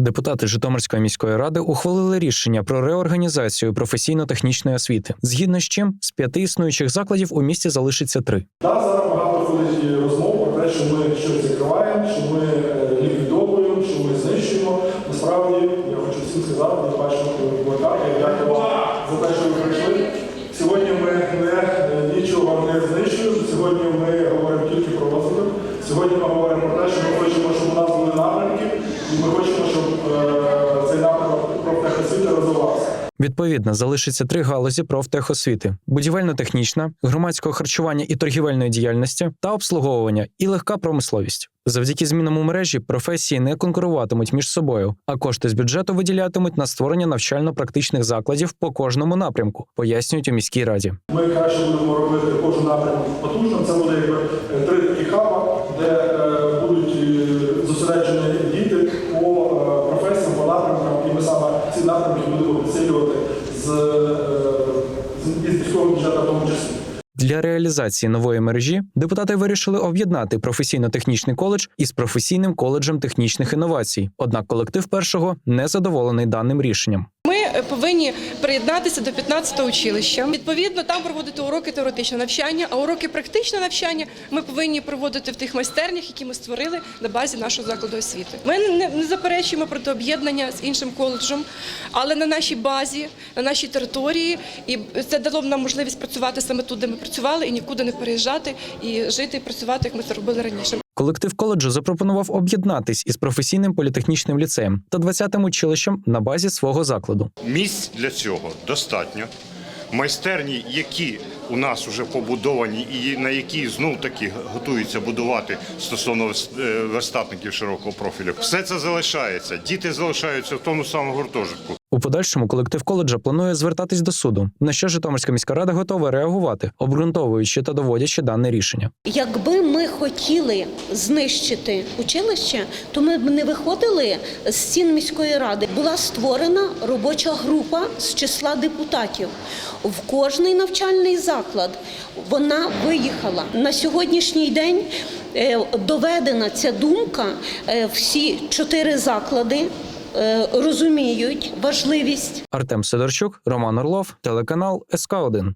Депутати Житомирської міської ради ухвалили рішення про реорганізацію професійно-технічної освіти, згідно з чим з п'яти існуючих закладів у місті залишиться три. Да, зараз багато ходить розмов про те, що ми щось закриваємо, що ми е, ліквідовуємо, що ми знищуємо. Насправді, я хочу всім сказати, я бачу плакати, я дякую вам за те, що ви прийшли. Сьогодні ми не, е, нічого не знищуємо, сьогодні ми говоримо тільки про розвиток. Сьогодні ми говоримо про те, що ми хочемо, щоб у нас були напрямки, і ми хочемо, Відповідно, залишиться три галузі профтехосвіти: будівельно-технічна, громадського харчування і торгівельної діяльності та обслуговування і легка промисловість. Завдяки змінам у мережі професії не конкуруватимуть між собою, а кошти з бюджету виділятимуть на створення навчально-практичних закладів по кожному напрямку, пояснюють у міській раді. Ми краще будемо робити кожен напрямок потужно. Це буде якби е, три такі хаба, де е, будуть е, зосереджені діти по е, професіям, по напрямкам, і ми саме ці напрямки будемо підсилювати з, е, з із міського бюджету в тому числі. Для реалізації нової мережі депутати вирішили об'єднати професійно-технічний коледж із професійним коледжем технічних інновацій. Однак колектив першого не задоволений даним рішенням. Повинні приєднатися до 15-го училища. Відповідно, там проводити уроки теоретичного навчання, а уроки практичного навчання ми повинні проводити в тих майстернях, які ми створили на базі нашого закладу освіти. Ми не заперечуємо проти об'єднання з іншим коледжем, але на нашій базі, на нашій території, і це дало б нам можливість працювати саме тут, де ми працювали, і нікуди не переїжджати, і жити і працювати, як ми це робили раніше. Колектив коледжу запропонував об'єднатись із професійним політехнічним ліцеєм та 20-м училищем на базі свого закладу. Місць для цього достатньо. Майстерні, які у нас вже побудовані, і на які знов таки готуються будувати стосовно е, верстатників широкого профілю, все це залишається. Діти залишаються в тому самому гуртожитку. У подальшому колектив коледжа планує звертатись до суду, на що Житомирська міська рада готова реагувати, обґрунтовуючи та доводячи дане рішення. Якби ми хотіли знищити училище, то ми б не виходили з стін міської ради. Була створена робоча група з числа депутатів. В кожний навчальний заклад вона виїхала на сьогоднішній день. е, Доведена ця думка. е, Всі чотири заклади розуміють важливість. Артем Сидорчук, Роман Орлов, телеканал СК 1